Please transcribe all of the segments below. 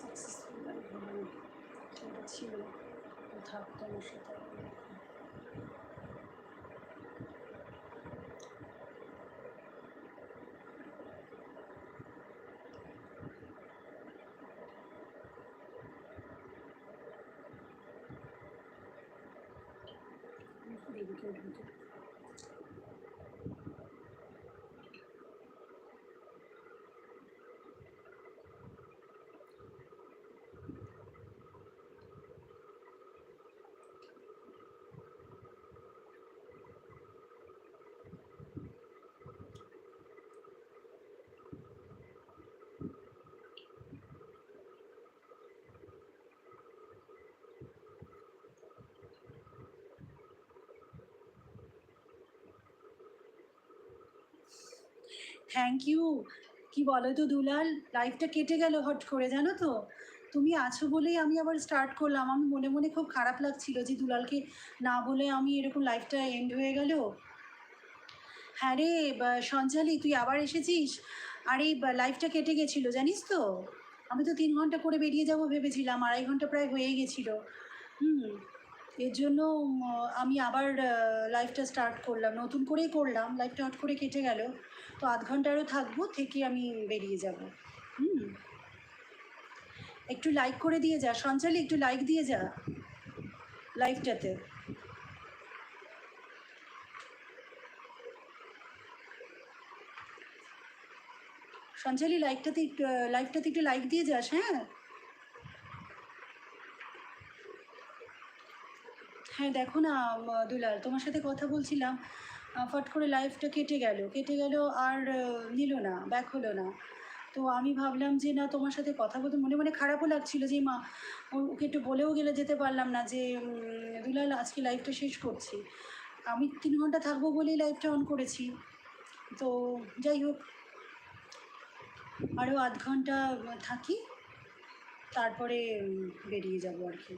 Successful আমি হইনি এটা ছিল কোথাও কোনো সেটা Thank you. থ্যাংক ইউ কি বলো তো দুলাল? লাইফটা কেটে গেল হট করে, জানো তো? তুমি আছো বলেই আমি আবার স্টার্ট করলাম। আমি মনে মনে খুব খারাপ লাগছিল যে দুলালকে না বলে আমি এরকম লাইফটা এন্ড হয়ে গেল। হ্যাঁ রে সঞ্চালি তুই আবার এসেছিস? আর এই লাইফটা কেটে গেছিল, জানিস তো? আমি তো তিন ঘণ্টা করে বেরিয়ে যাব ভেবেছিলাম, আড়াই ঘণ্টা প্রায় হয়ে গেছিল। হুম। এর জন্য আমি আবার লাইফটা স্টার্ট করলাম। নতুন করেই করলাম। লাইফটা হট করে কেটে গেল। তো আধ ঘন্টারও থাকব, থেকে আমি বেরিয়ে যাব। হুম? একটু লাইক করে দিয়ে যা। সঞ্চালি, একটু লাইক দিয়ে যা। লাইফটাতে সঞ্চালি লাইকটাতে একটু লাইভটাতে একটু লাইক দিয়ে যাস হ্যাঁ? হ্যাঁ দেখো না দুলাল, তোমার সাথে কথা বলছিলাম ফট করে লাইফটা কেটে গেল কেটে গেল আর নিল না ব্যাক হলো না। তো আমি ভাবলাম যে, না, তোমার সাথে কথা বলতে মনে মনে খারাপও লাগছিল যে, মা ওকে একটু বলেও গেলে যেতে পারলাম না যে দুলাল, আজকে লাইফটা শেষ করছি। আমি তিন ঘণ্টা থাকব বলেই লাইফটা অন করেছি। তো যাই হোক আরও আধ ঘণ্টা থাকি, তারপরে বেরিয়ে যাব আর কি।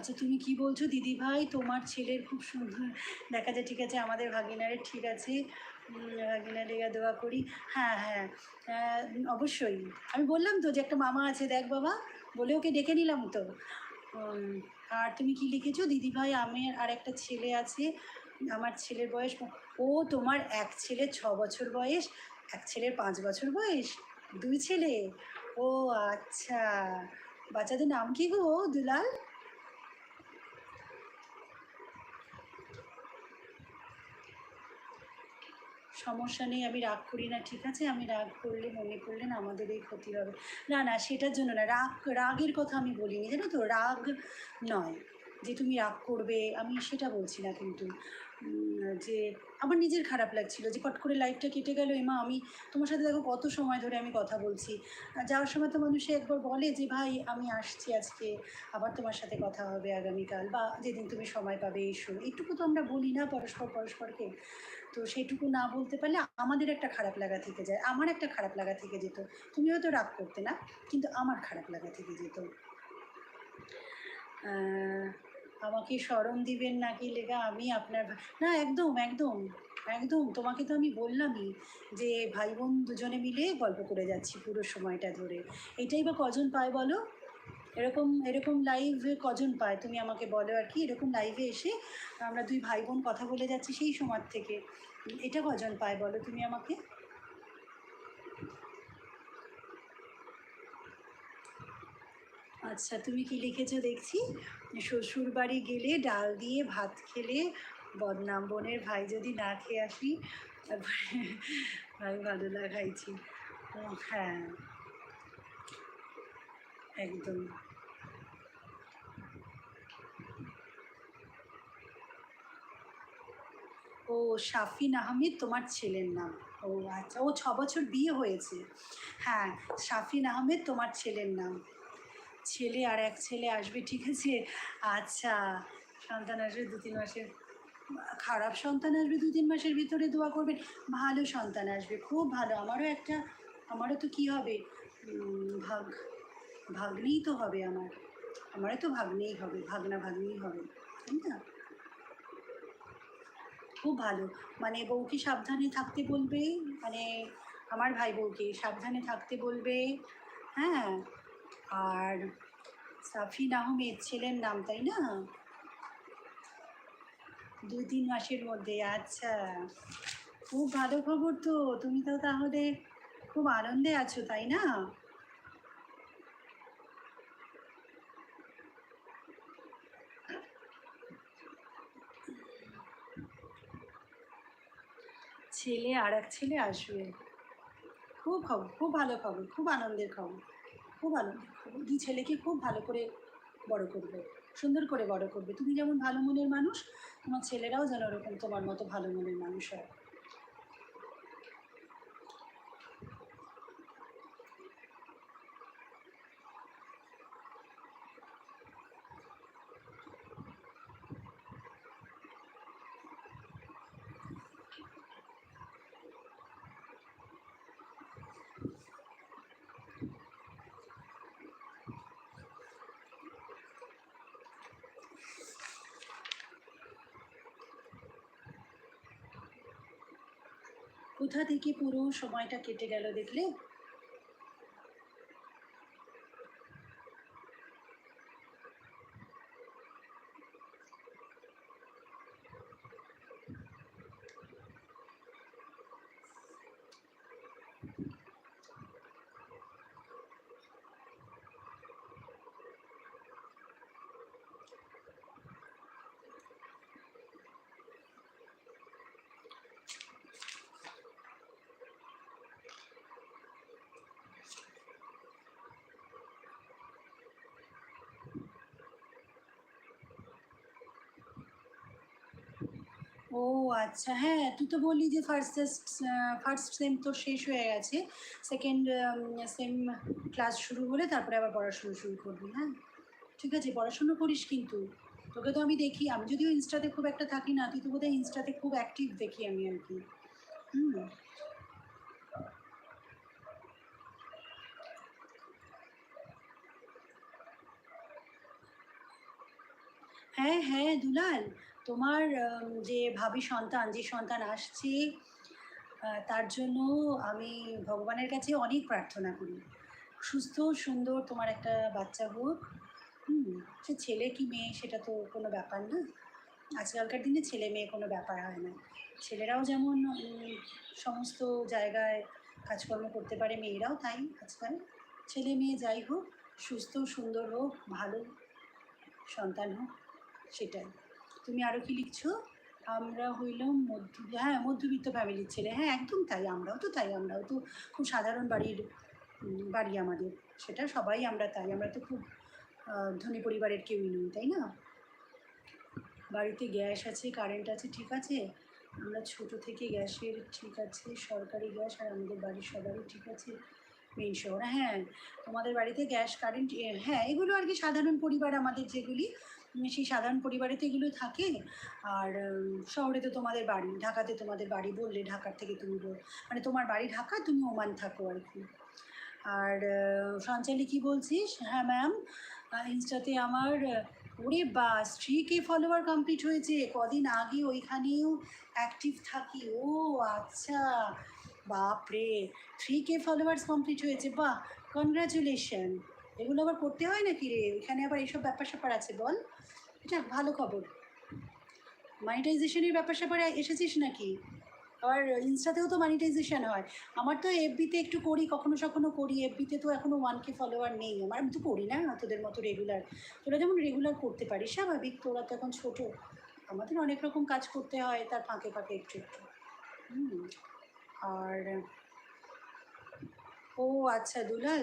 আচ্ছা তুমি কি বলছো? দিদি ভাই তোমার ছেলের খুব সুন্দর। দেখা যায় ঠিক আছে, আমাদের ভাগিনারে ঠিক আছে। ভাগিনারে দোয়া করি। হ্যাঁ হ্যাঁ। অবশ্যই। আমি বললাম তো যে একটা মামা আছে, দেখ বাবা। বলে ওকে ডেকে নিলাম তো। আর তুমি কি লিখেছো? দিদি ভাই আমার আর একটা ছেলে আছে। আমার ছেলের বয়স ও তোমার এক ছেলে ছ বছর বয়স, এক ছেলের পাঁচ বছর বয়স, দুই ছেলে। ও আচ্ছা। বাচ্চাদের নাম কি গো, দুলাল? সমস্যা নেই, আমি রাগ করি না, ঠিক আছে? আমি রাগ করলে, মনে করলেন আমাদের এই ক্ষতি হবে। না না, সেটার জন্য না, রাগ, রাগের কথা আমি বলিনি, জানো তো? রাগ নয় যে তুমি রাগ করবে, আমি সেটা বলছি না কিন্তু। যে আমার নিজের খারাপ লাগছিল যে পট করে লাইফটা কেটে গেল এমা আমি তোমার সাথে দেখো কত সময় ধরে আমি কথা বলছি। যাওয়ার সময় তো মানুষে একবার বলে যে, ভাই, আমি আসছি আজকে, আবার তোমার সাথে কথা হবে আগামীকাল, বা যেদিন তুমি সময় পাবে, এসো। এইটুকু তো আমরা বলি না পরস্পর পরস্পরকে। তো সেইটুকু না বলতে পারলে আমাদের একটা খারাপ লাগা থেকে যায়। আমার একটা খারাপ লাগা থেকে যেত। তুমি হয়তো রাগ করতে না, কিন্তু আমার খারাপ লাগা থেকে যেত। আমাকে স্মরণ দিবেন নাকি লেগা? আমি আপনার না, একদম একদম একদম। তোমাকে তো আমি বললামই যে ভাই বোন দুজনে মিলে গল্প করে যাচ্ছি পুরো সময়টা ধরে। এটাই বা কজন পায় বলো? এরকম এরকম লাইভ কজন পায়? তুমি আমাকে বলো আর কি। এরকম লাইভে এসে আমরা দুই ভাই বোন কথা বলে যাচ্ছি সেই সময় থেকে। এটা কজন পায় বলো তুমি আমাকে? আচ্ছা তুমি কি লিখেছো? দেখছি। শ্বশুর বাড়ি গেলে ডাল দিয়ে ভাত খেলে বদনাম বোনের ভাই যদি না খেয়ে আসি, তারপরে ভাই ভালো লাগাইছি। হ্যাঁ। একদম। ও শাফিন আহমেদ, তোমার ছেলের নাম। ও আচ্ছা ও ছ বছর বিয়ে হয়েছে। হ্যাঁ শাফিন আহমেদ, তোমার ছেলের নাম। ছেলে আর এক ছেলে আসবে, ঠিক আছে? আচ্ছা সন্তান আসবে দু তিন মাসের। খারাপ সন্তান আসবে দু তিন মাসের ভিতরে, দোয়া করবেন। ভালো সন্তান আসবে, খুব ভালো। আমারও একটা, আমারও তো কি হবে? ভাগ। ভাগ্নেই তো হবে আমার। আমারও তো ভাগ্নেই হবে, ভাগনা ভাগ্নেই হবে, তাই না? খুব ভালো। মানে বউকে সাবধানে থাকতে বলবে মানে আমার ভাই বউকে সাবধানে থাকতে বলবে হ্যাঁ? আর সাফিন আহমেদ ছেলের নাম, তাই না? দু তিন মাসের মধ্যে আচ্ছা। খুব ভালো খবর তো। তুমি তো তাহলে খুব আনন্দে আছো, তাই না? ছেলে আর এক ছেলে আসবে। খুব খবর, খুব ভালো খবর, খুব আনন্দের খবর, খুব আনন্দের খবর। দুই ছেলেকে খুব ভালো করে বড় করবে, সুন্দর করে বড় করবে। তুমি যেমন ভালো মনের মানুষ, তোমার ছেলেরাও যেন ওরকম তোমার মতো ভালো মনের মানুষ হয়। কোথা থেকে পুরো সময়টা কেটে গেল দেখলে? ও আচ্ছা হ্যাঁ তুই তো বললি যে ফার্স্ট ফার্স্ট সেম তো শেষ হয়ে গেছে সেকেন্ড সেম ক্লাস শুরু হলে তারপরে আবার পড়াশুনো শুরু করবি হ্যাঁ? ঠিক আছে, পড়াশুনো করিস কিন্তু, তোকে তো আমি দেখি, আমি যদিও ইনস্টাতে খুব একটা থাকি না, তুই তো বোধহয় ইনস্টাতে খুব অ্যাক্টিভ দেখি আমি আর কি, হুম? হ্যাঁ হ্যাঁ দুলাল তোমার যে ভাবি সন্তান, যে সন্তান আসছে তার জন্য আমি ভগবানের কাছে অনেক প্রার্থনা করি। সুস্থ, সুন্দর তোমার একটা বাচ্চা হোক। হুম, সে ছেলে কি মেয়ে সেটা তো কোনো ব্যাপার না। আজকালকার দিনে ছেলে মেয়ে কোনো ব্যাপার হয় না। ছেলেরাও যেমন সমস্ত জায়গায় কাজকর্ম করতে পারে, মেয়েরাও তাই আজকাল। ছেলে মেয়ে যাই হোক, সুস্থ, সুন্দর হোক, ভালো সন্তান হোক, সেটাই। তুমি আরও কি লিখছো? আমরা হইলাম মধ্য হ্যাঁ মধ্যবিত্ত ফ্যামিলির ছেলে। হ্যাঁ একদম তাই, আমরাও তো তাই, আমরাও তো খুব সাধারণ বাড়ির বাড়ি আমাদের। সেটা সবাই আমরা তাই, আমরা তো খুব ধনী পরিবারের কেউই নই, তাই না? বাড়িতে গ্যাস আছে কারেন্ট আছে, ঠিক আছে? আমরা ছোট থেকে গ্যাসের ঠিক আছে, সরকারি গ্যাস আর আমাদের বাড়ির সবারই ঠিক আছে মেইন শহর। হ্যাঁ তোমাদের বাড়িতে গ্যাস কারেন্ট হ্যাঁ এগুলো আর কি সাধারণ পরিবার আমাদের যেগুলি সেই সাধারণ পরিবারে তো এগুলো থাকে। আর শহরে তো তোমাদের বাড়ি, ঢাকাতে তোমাদের বাড়ি বললে ঢাকার থেকে তুমি বল- মানে তোমার বাড়ি ঢাকা, তুমি ওমান থাকো আর কি। আর সঞ্চালি কি বলছিস? হ্যাঁ ম্যাম ইনস্টাতে আমার ওরে বাস থ্রি কে ফলোয়ার কমপ্লিট হয়েছে। কদিন আগে ওইখানেও অ্যাক্টিভ থাকি। ও আচ্ছা বাপরে থ্রি কে ফলোয়ার্স কমপ্লিট হয়েছে। বাহ কনগ্রাচুলেশন এগুলো আবার করতে হয় নাকি রে? এখানে আবার এইসব ব্যাপার স্যাপার আছে বল। এটা ভালো খবর। মনিটাইজেশনের ব্যাপার স্যাপারে এসেছিস নাকি? আবার ইনস্টাতেও তো মনিটাইজেশন হয়। আমার তো এফবিতে একটু করি, কখনো সখনো করি। এফবিতে তো এখনও ওয়ান কে ফলোয়ার নেই। আমার আমি তো করি না তোদের মতো রেগুলার তোরা যেমন রেগুলার করতে পারিস, স্বাভাবিক। তোরা তো এখন ছোটো। আমাদের অনেক রকম কাজ করতে হয় তার ফাঁকে ফাঁকে একটু একটু। আর ও আচ্ছা দুলাল,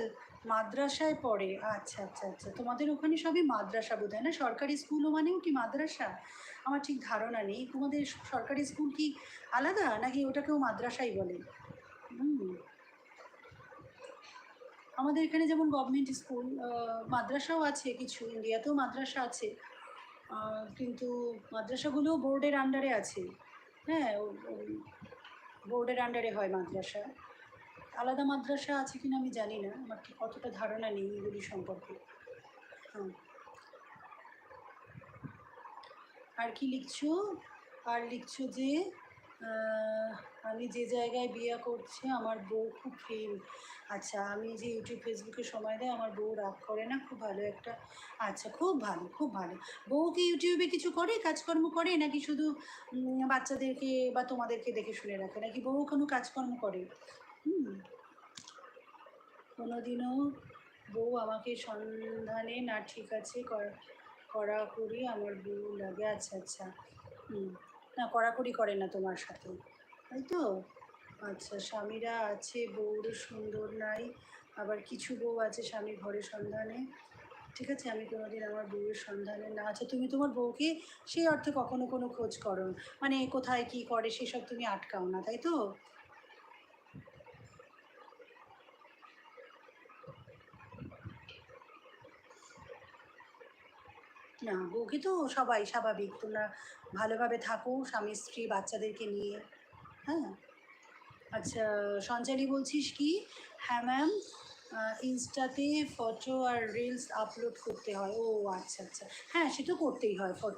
মাদ্রাসায় পড়ে। আচ্ছা আচ্ছা আচ্ছা। তোমাদের ওখানে সবই মাদ্রাসা বোধ না? সরকারি স্কুলও মানেও কি মাদ্রাসা? আমার ঠিক ধারণা নেই। তোমাদের সরকারি স্কুল কি আলাদা, নাকি ওটাকেও মাদ্রাসাই বলে? হুম। আমাদের এখানে যেমন গভর্নমেন্ট স্কুল মাদ্রাসাও আছে কিছু, ইন্ডিয়াতেও মাদ্রাসা আছে। কিন্তু মাদ্রাসাগুলো বোর্ডের আন্ডারে আছে। হ্যাঁ বোর্ডের আন্ডারে হয় মাদ্রাসা। আলাদা মাদ্রাসা আছে কিনা আমি জানি না, আমার ঠিক অতটা ধারণা নেই এগুলি সম্পর্কে। আর কি লিখছো? আর লিখছো যে আমি যে জায়গায় বিয়ে করছি, আমার বউ খুব ফ্রেম আচ্ছা আমি যে ইউটিউব, ফেসবুকে সময় দেয় আমার বউ রাগ করে না? খুব ভালো একটা আচ্ছা খুব ভালো খুব ভালো। বউ কি ইউটিউবে কিছু করে, কাজকর্ম করে, নাকি শুধু বাচ্চাদেরকে বা তোমাদেরকে দেখে শুনে রাখে? নাকি বউ কোনো কাজকর্ম করে? কোনোদিনও বউ আমাকে সন্ধানে, না, ঠিক আছে করা কড়াকড়ি, আমার বউ লাগে। আচ্ছা আচ্ছা না, কড়াকড়ি করে না তোমার সাথে। তাই তো? আচ্ছা স্বামীরা আছে, বউর সুন্দর নাই, আবার কিছু বউ আছে স্বামী ঘরে সন্ধানে। ঠিক আছে, আমি কোনোদিন আমার বউয়ের সন্ধানে না। আচ্ছা তুমি তোমার বউকে সেই অর্থে কখনো কোনো খোঁজ করো? মানে কোথায় কি করে, সেসব তুমি আটকাও না, তাই তো? না বৌকে তো সবাই স্বাভাবিক। তোমরা ভালোভাবে থাকো, স্বামী, স্ত্রী, বাচ্চাদেরকে নিয়ে। হ্যাঁ? আচ্ছা সঞ্চালি বলছিস কি? হ্যাঁ ম্যাম ইনস্টাতে ফটো আর রিলস আপলোড করতে হয়। ও আচ্ছা আচ্ছা। হ্যাঁ সে তো করতেই হয় ফটো